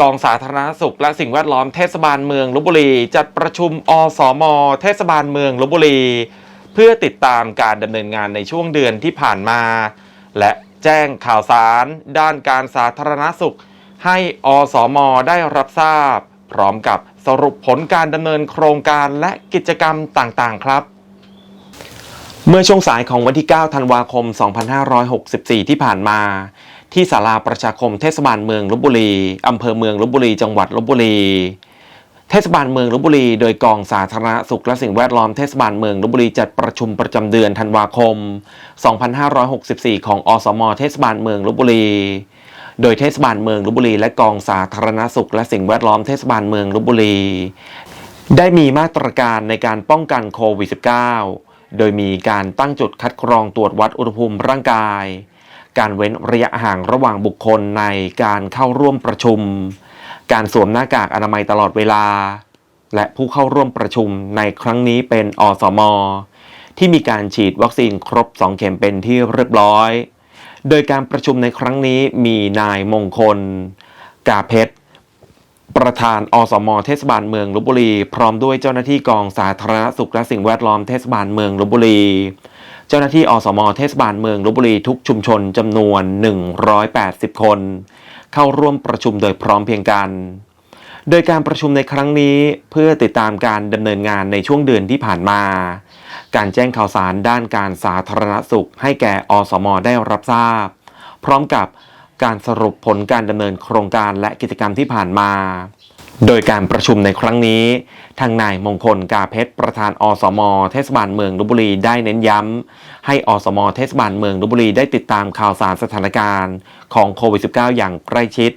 กองสาธารณสุขและสิ่งแวดล้อมเทศบาลเมืองลบบุรี จัดประชุมอสม เทศบาลเมืองลบบุรี เพื่อติดตามการดำเนินงานในช่วงเดือนที่ผ่านมา และแจ้งข่าวสาร ด้านการสาธารณสุข ให้อสม ได้รับทราบ พร้อมกับสรุปผลการดำเนินโครงการและกิจกรรมต่างๆ ครับเมื่อช่วงสายของวันที่ 9 ธันวาคม 2564 ที่ผ่านมา ที่ศาลาประชาคมเทศบาลเมืองลบบุรี อำเภอเมืองลบบุรี จังหวัดลบบุรี เทศบาลเมืองลบบุรี โดยกองสาธารณสุขและสิ่งแวดล้อมเทศบาลเมืองลบบุรีจัดประชุมประจำเดือนธันวาคม 2564 ของอสม เทศบาลเมืองลบบุรี โดยเทศบาลเมืองลบบุรี และกองสาธารณสุขและสิ่งแวดล้อมเทศบาลเมืองลบบุรี ได้มีมาตรการในการป้องกันโควิด -19 โดยมีการตั้งจุดคัดกรองตรวจวัดอุณหภูมิร่างกาย การเว้นระยะห่างระหว่างบุคคลในการเข้าร่วมประชุม การสวมหน้ากากอนามัยตลอดเวลา และผู้เข้าร่วมประชุมในครั้งนี้เป็นอสม ที่มีการฉีดวัคซีนครบ 2 เข็มเป็นที่เรียบร้อย โดยการประชุมในครั้งนี้มีนายมงคล กาเพชรประธานอสมเทศบาลเมืองลบบุรี พร้อมด้วยเจ้าหน้าที่กองสาธารณสุขและสิ่งแวดล้อมเทศบาลเมืองลบบุรี เจ้าหน้าที่อสมเทศบาลเมืองลบบุรีทุกชุมชนจำนวน 180 คน เข้าร่วมประชุมโดยพร้อมเพียงกัน โดยการประชุมในครั้งนี้เพื่อติดตามการดำเนินงานในช่วงเดือนที่ผ่านมา การแจ้งข่าวสารด้านการสาธารณสุขให้แก่อสมได้รับทราบ พร้อมกับการสรุปผลการดำเนินโครงการและกิจกรรมที่ผ่านมา โดยการประชุมในครั้งนี้ ทางนายมงคลกาเพชรประธานอสม เทศบาลเมืองลบบุรีได้เน้นย้ำ ให้อสม เทศบาลเมืองลบบุรีได้ติดตามข่าวสารสถานการณ์ของโควิด -19 อย่างใกล้ชิด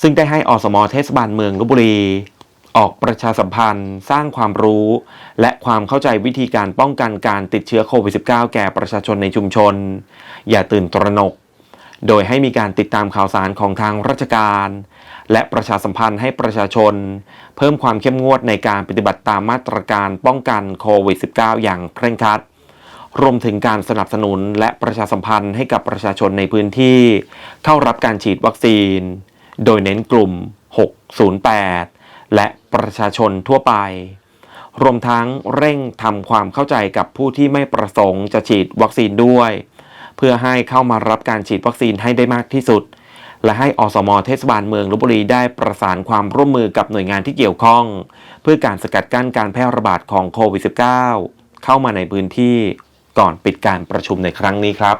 ซึ่งได้ให้อสม เทศบาลเมืองลบบุรี ออกประชาสัมพันธ์ สร้างความรู้ และความเข้าใจวิธีการป้องกันการติดเชื้อโควิด -19 แก่ประชาชนในชุมชน อย่าตื่นตระหนก โดยให้มีการติดตามข่าวสารของทางราชการ และประชาสัมพันธ์ให้ประชาชน เพิ่มความเข้มงวดในการปฏิบัติตามมาตรการป้องกันโควิด -19 อย่างเคร่งครัด รวมถึงการสนับสนุนและประชาสัมพันธ์ให้กับประชาชนในพื้นที่ เข้ารับการฉีดวัคซีน โดยเน้นกลุ่ม 608 และประชาชนทั่วไป รวมทั้งเร่งทำความเข้าใจกับผู้ที่ไม่ประสงค์จะฉีดวัคซีนด้วย เพื่อให้เข้ามารับการฉีดวัคซีนให้ได้มากที่สุด และให้อสมเทศบาลเมืองลบบุรีได้ประสานความร่วมมือกับหน่วยงานที่เกี่ยวข้อง เพื่อการสกัดกั้นการแพร่ระบาดของโควิด -19 เข้ามาในพื้นที่ก่อนปิดการประชุมในครั้งนี้ครับ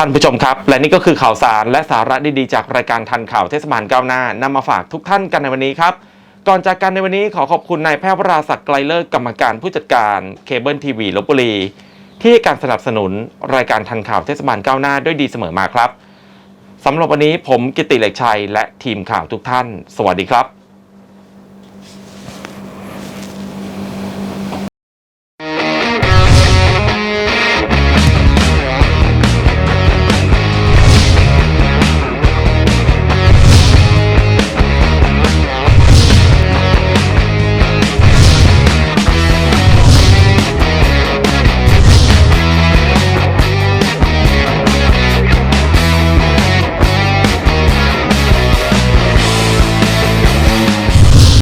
ท่านผู้ชมครับ และนี่ก็คือข่าวสารและสาระดีๆจากรายการทันข่าวเทศบาลก้าวหน้านำมาฝากทุกท่านกันในวันนี้ครับ ก่อนจากกันในวันนี้ขอขอบคุณนายแพทย์วราศักดิ์ไกลเลิกกรรมการผู้จัดการเคเบิลทีวีลบบุรี ที่ให้การสนับสนุนรายการทันข่าวเทศบาลก้าวหน้าด้วยดีเสมอมาครับสำหรับวันนี้ผมกิติเหล็กชัย และทีมข่าวทุกท่าน สวัสดีครับ